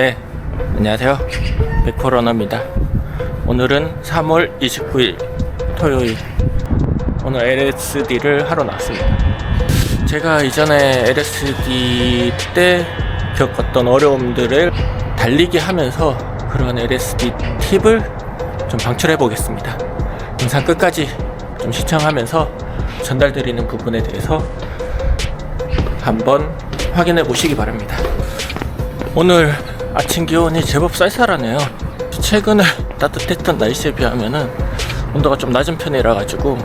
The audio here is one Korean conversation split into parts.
네, 안녕하세요. 백퍼러너입니다. 오늘은 3월 29일 토요일. 오늘 LSD를 하러 나왔습니다. 제가 이전에 LSD 때 겪었던 어려움들을 달리기 하면서 그런 LSD 팁을 좀 방출해 보겠습니다. 영상 끝까지 좀 시청하면서 전달드리는 부분에 대해서 한번 확인해 보시기 바랍니다. 오늘 아침 기온이 제법 쌀쌀하네요. 최근에 따뜻했던 날씨에 비하면은 온도가 좀 낮은 편이라 가지고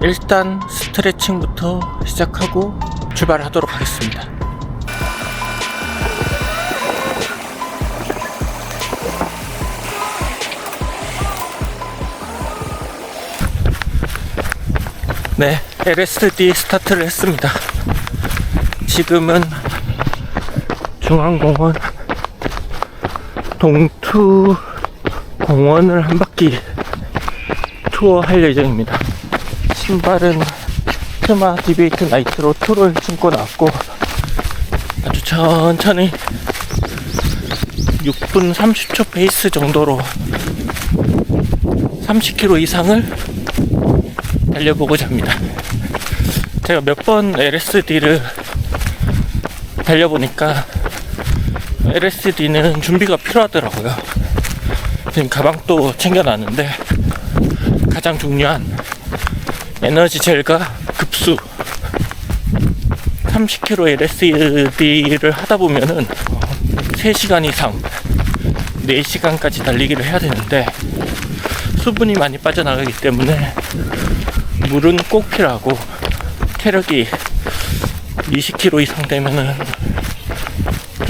일단 스트레칭부터 시작하고 출발하도록 하겠습니다. 네, LSD 스타트를 했습니다. 지금은 중앙공원 동투 공원을 한 바퀴 투어 할 예정입니다. 신발은 트마 디베이트 나이트로 투를 신고 나왔고 아주 천천히 6분 30초 페이스 정도로 30km 이상을 달려보고자 합니다. 제가 몇 번 LSD를 달려보니까 LSD는 준비가 필요하더라고요. 지금 가방도 챙겨놨는데 가장 중요한 에너지 젤과 급수 30km LSD를 하다 보면은 3시간 이상 4시간까지 달리기를 해야 되는데 수분이 많이 빠져나가기 때문에 물은 꼭 필요하고 체력이 20km 이상 되면은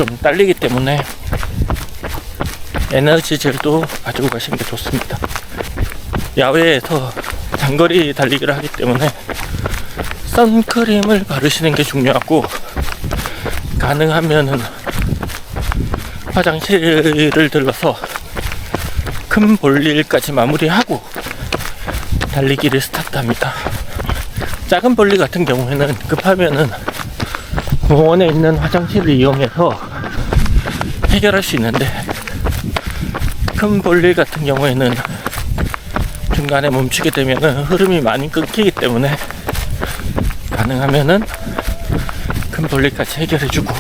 좀 딸리기 때문에 에너지 젤도 가지고 가시는 게 좋습니다. 야외에서 장거리 달리기를 하기 때문에 선크림을 바르시는 게 중요하고 가능하면은 화장실을 들러서 큰 볼일까지 마무리하고 달리기를 스타트합니다. 작은 볼일 같은 경우에는 급하면은 공원에 있는 화장실을 이용해서 해결할 수 있는데 큰 볼일 같은 경우에는 중간에 멈추게 되면 흐름이 많이 끊기기 때문에 가능하면은 큰 볼일까지 해결해주고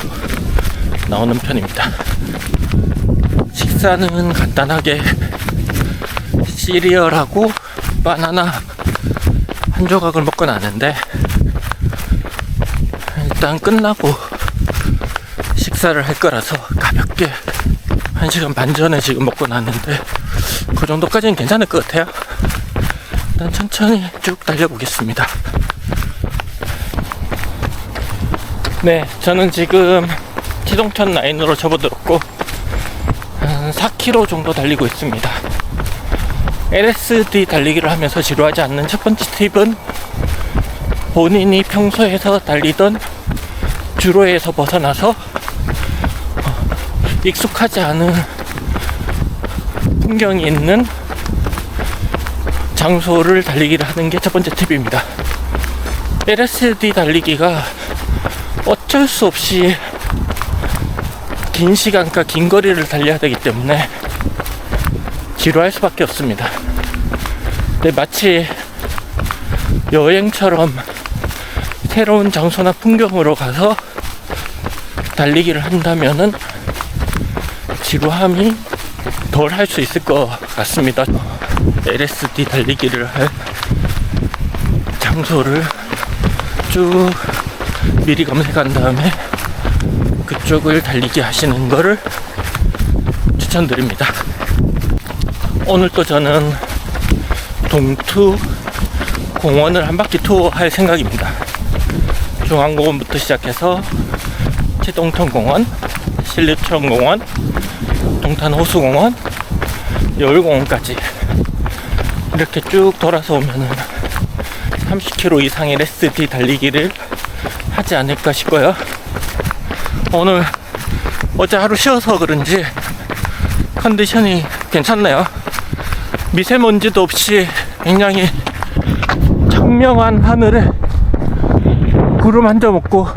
나오는 편입니다. 식사는 간단하게 시리얼하고 바나나 한 조각을 먹고 나는데 일단 끝나고 식사를 할 거라서 가볍게 1시간 반 전에 지금 먹고 났는데 그 정도까지는 괜찮을 것 같아요. 일단 천천히 쭉 달려보겠습니다. 네, 저는 지금 티동천 라인으로 접어들었고 한 4km 정도 달리고 있습니다. LSD 달리기를 하면서 지루하지 않는 첫 번째 팁은 본인이 평소에서 달리던 주로에서 벗어나서 어, 익숙하지 않은 풍경이 있는 장소를 달리기를 하는 게 첫 번째 팁입니다. LSD 달리기가 어쩔 수 없이 긴 시간과 긴 거리를 달려야 되기 때문에 지루할 수밖에 없습니다. 근데 마치 여행처럼 새로운 장소나 풍경으로 가서 달리기를 한다면은 지루함이 덜 할 수 있을 것 같습니다. LSD 달리기를 할 장소를 쭉 미리 검색한 다음에 그쪽을 달리기 하시는 거를 추천드립니다. 오늘 또 저는 동투 공원을 한 바퀴 투어 할 생각입니다. 중앙공원부터 시작해서 치동천 공원, 신립천 공원, 동탄 호수공원, 여울공원까지 이렇게 쭉 돌아서 오면은 30km 이상의 레스디 달리기를 하지 않을까 싶어요. 오늘 어제 하루 쉬어서 그런지 컨디션이 괜찮네요. 미세먼지도 없이 굉장히 청명한 하늘에 구름 한 점 없고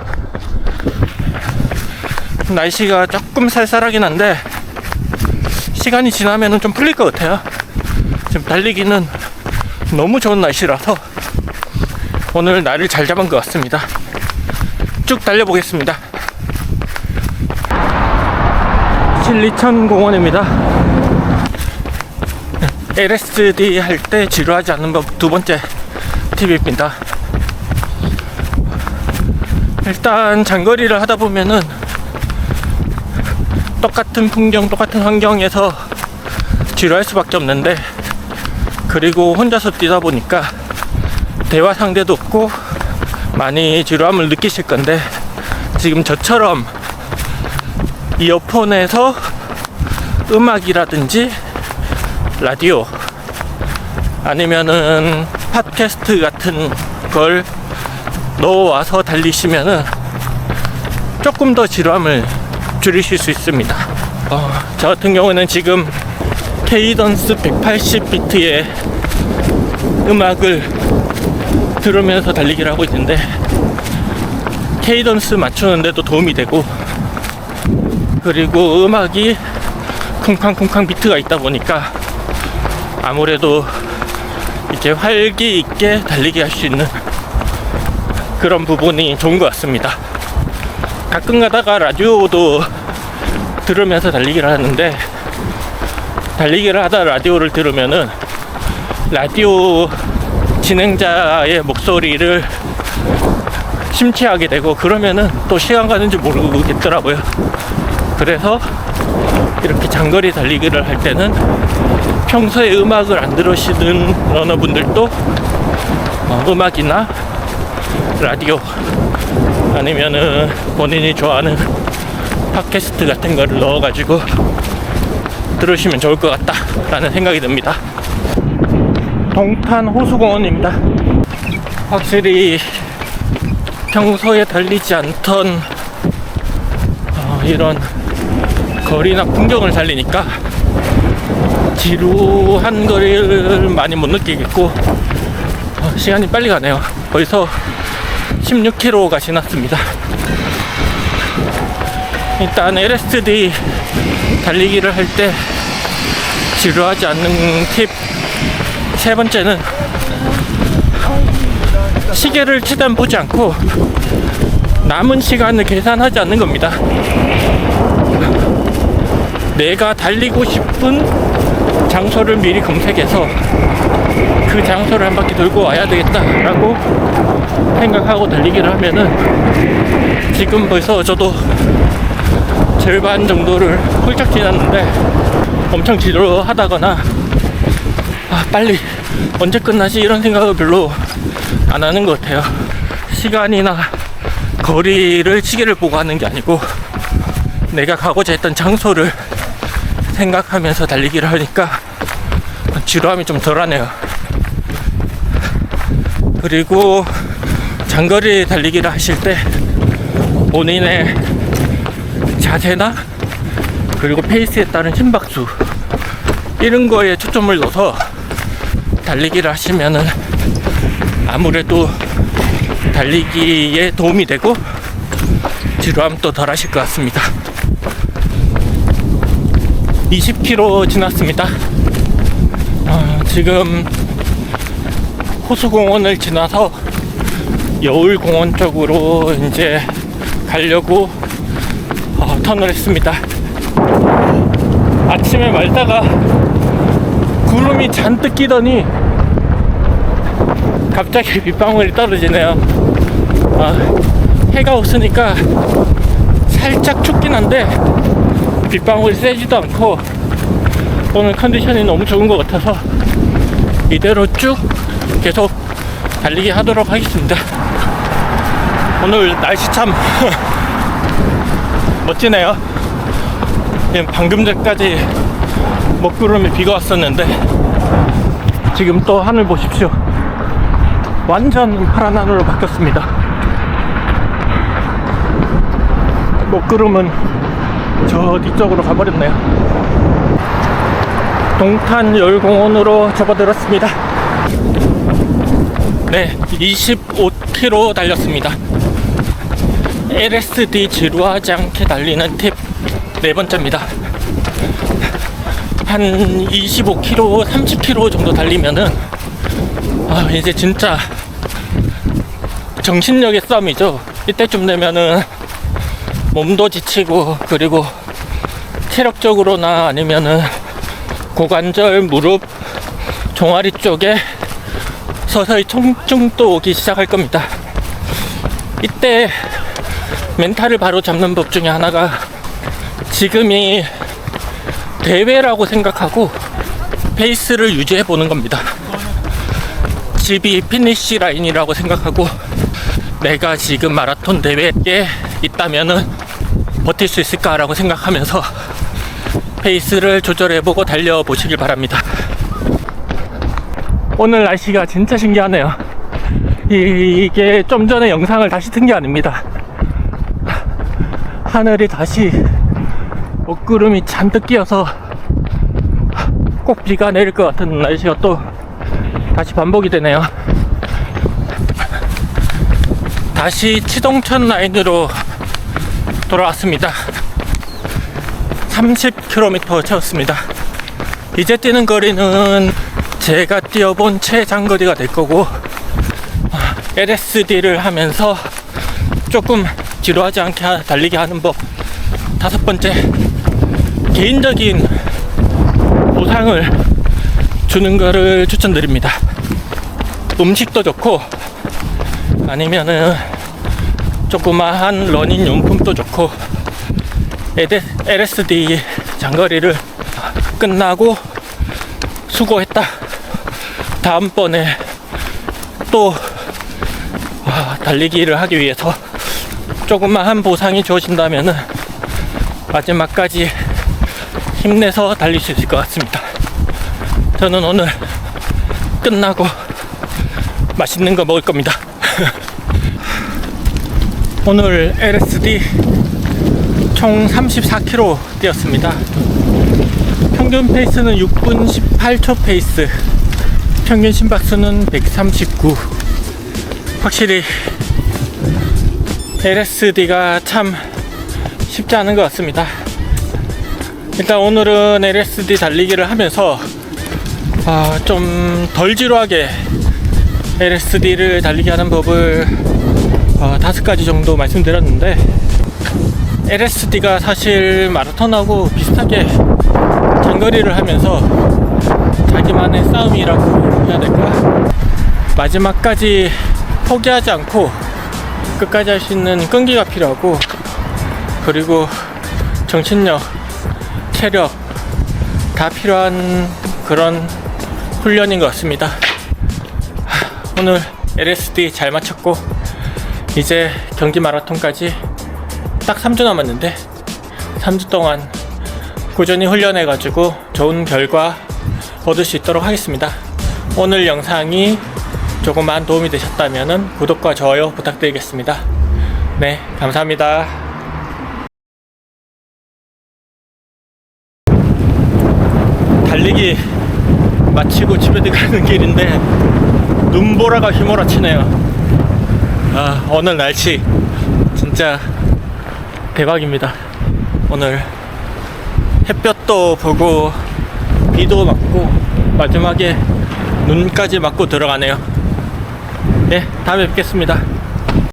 날씨가 조금 쌀쌀하긴 한데 시간이 지나면은 좀 풀릴 것 같아요. 지금 달리기는 너무 좋은 날씨라서 오늘 날을 잘 잡은 것 같습니다. 쭉 달려보겠습니다. 신리천 공원입니다. LSD 할 때 지루하지 않는 법 두 번째 팁입니다. 일단 장거리를 하다 보면은 똑같은 풍경, 똑같은 환경에서 지루할 수밖에 없는데 그리고 혼자서 뛰다 보니까 대화 상대도 없고 많이 지루함을 느끼실 건데 지금 저처럼 이어폰에서 음악이라든지 라디오 아니면은 팟캐스트 같은 걸 넣어와서 달리시면은 조금 더 지루함을 줄이실 수 있습니다. 어, 저 같은 경우는 지금 케이던스 180비트의 음악을 들으면서 달리기를 하고 있는데 케이던스 맞추는데도 도움이 되고 그리고 음악이 쿵쾅쿵쾅 비트가 있다 보니까 아무래도 이렇게 활기 있게 달리기 할 수 있는 그런 부분이 좋은 것 같습니다. 가끔 가다가 라디오도 들으면서 달리기를 하는데 달리기를 하다 라디오를 들으면은 라디오 진행자의 목소리를 심취하게 되고 그러면은 또 시간 가는지 모르겠더라고요. 그래서 이렇게 장거리 달리기를 할 때는 평소에 음악을 안 들으시는 러너분들도 어, 음악이나 라디오 아니면은 본인이 좋아하는 팟캐스트 같은 거를 넣어가지고 들으시면 좋을 것 같다라는 생각이 듭니다. 동탄 호수공원입니다. 확실히 평소에 달리지 않던 어, 이런 거리나 풍경을 달리니까 지루한 거리를 많이 못 느끼겠고 어, 시간이 빨리 가네요. 벌써 16km가 지났습니다. 일단 LSD 달리기를 할 때 지루하지 않는 팁 세 번째는 시계를 최대한 보지 않고 남은 시간을 계산하지 않는 겁니다. 내가 달리고 싶은 장소를 미리 검색해서 그 장소를 한 바퀴 돌고 와야 되겠다라고 생각하고 달리기를 하면은 지금 벌써 저도 절반 정도를 훌쩍 지났는데 엄청 지루하다거나 아, 빨리 언제 끝나지 이런 생각을 별로 안 하는 것 같아요. 시간이나 거리를 시계를 보고 하는 게 아니고 내가 가고자 했던 장소를 생각하면서 달리기를 하니까 지루함이 좀 덜하네요. 그리고 장거리 달리기를 하실 때 본인의 자세나 그리고 페이스에 따른 심박수 이런 거에 초점을 넣어서 달리기를 하시면은 아무래도 달리기에 도움이 되고 지루함도 덜 하실 것 같습니다. 20km 지났습니다. 어, 지금 호수공원을 지나서 여울공원 쪽으로 이제 가려고 어, 턴을 했습니다. 아침에 말다가 구름이 잔뜩 끼더니 갑자기 빗방울이 떨어지네요. 아, 해가 없으니까 살짝 춥긴 한데 빗방울이 세지도 않고 오늘 컨디션이 너무 좋은 것 같아서 이대로 쭉 계속 달리기 하도록 하겠습니다. 오늘 날씨 참 멋지네요. 예, 방금 전까지 먹구름에 비가 왔었는데 지금 또 하늘 보십시오. 완전 파란 하늘로 바뀌었습니다. 먹구름은 저 뒤쪽으로 가버렸네요. 동탄 열공원으로 접어들었습니다. 네, 25km 달렸습니다. LSD 지루하지 않게 달리는 팁 네 번째입니다. 한 25km, 30km 정도 달리면은 아 이제 진짜 정신력의 싸움이죠. 이때쯤 되면은 몸도 지치고 그리고 체력적으로나 아니면은 고관절, 무릎, 종아리 쪽에 서서히 통증도 오기 시작할 겁니다. 이때 멘탈을 바로 잡는 법 중에 하나가 지금이 대회라고 생각하고 페이스를 유지해 보는 겁니다. 집이 피니시 라인이라고 생각하고 내가 지금 마라톤 대회에 있다면은 버틸 수 있을까라고 생각하면서 페이스를 조절해보고 달려보시길 바랍니다. 오늘 날씨가 진짜 신기하네요. 이- 이게 좀 전에 영상을 다시 튼 게 아닙니다. 하늘이 다시 먹구름이 잔뜩 끼어서 꼭 비가 내릴 것 같은 날씨가 또 다시 반복이 되네요. 다시 치동천 라인으로 돌아왔습니다. 30km 채웠습니다. 이제 뛰는 거리는 제가 뛰어본 최장거리가 될 거고 LSD를 하면서 조금 지루하지 않게 하- 달리게 하는 법 다섯 번째 개인적인 보상을 주는 거를 추천드립니다. 음식도 좋고 아니면은 조그마한 러닝 용품도 좋고 LSD 장거리를 끝나고 수고했다. 다음번에 또 아, 달리기를 하기 위해서 조그마한 보상이 주어진다면은 마지막까지 힘내서 달릴 수 있을 것 같습니다. 저는 오늘 끝나고 맛있는 거 먹을 겁니다. 오늘 LSD 총 34km 뛰었습니다. 평균 페이스는 6분 18초 페이스. 평균 심박수는 139. 확실히 LSD가 참 쉽지 않은 것 같습니다. 일단 오늘은 LSD 달리기를 하면서 아, 좀 덜 지루하게 LSD를 달리게 하는 법을 어, 다섯 가지 정도 말씀드렸는데 LSD가 사실 마라톤하고 비슷하게 장거리를 하면서 자기만의 싸움이라고 해야 될까? 마지막까지 포기하지 않고 끝까지 할 수 있는 끈기가 필요하고 그리고 정신력, 체력 다 필요한 그런 훈련인 것 같습니다. 하, 오늘 LSD 잘 마쳤고 이제 경기 마라톤까지 딱 3주 남았는데 3주 동안 꾸준히 훈련해가지고 좋은 결과 얻을 수 있도록 하겠습니다. 오늘 영상이 조금만 도움이 되셨다면 구독과 좋아요 부탁드리겠습니다. 네, 감사합니다. 달리기 마치고 집에 들어가는 길인데 눈보라가 휘몰아치네요. 아, 오늘 날씨 진짜 대박입니다. 오늘 햇볕도 보고 비도 맞고 마지막에 눈까지 맞고 들어가네요. 예, 다음에 뵙겠습니다.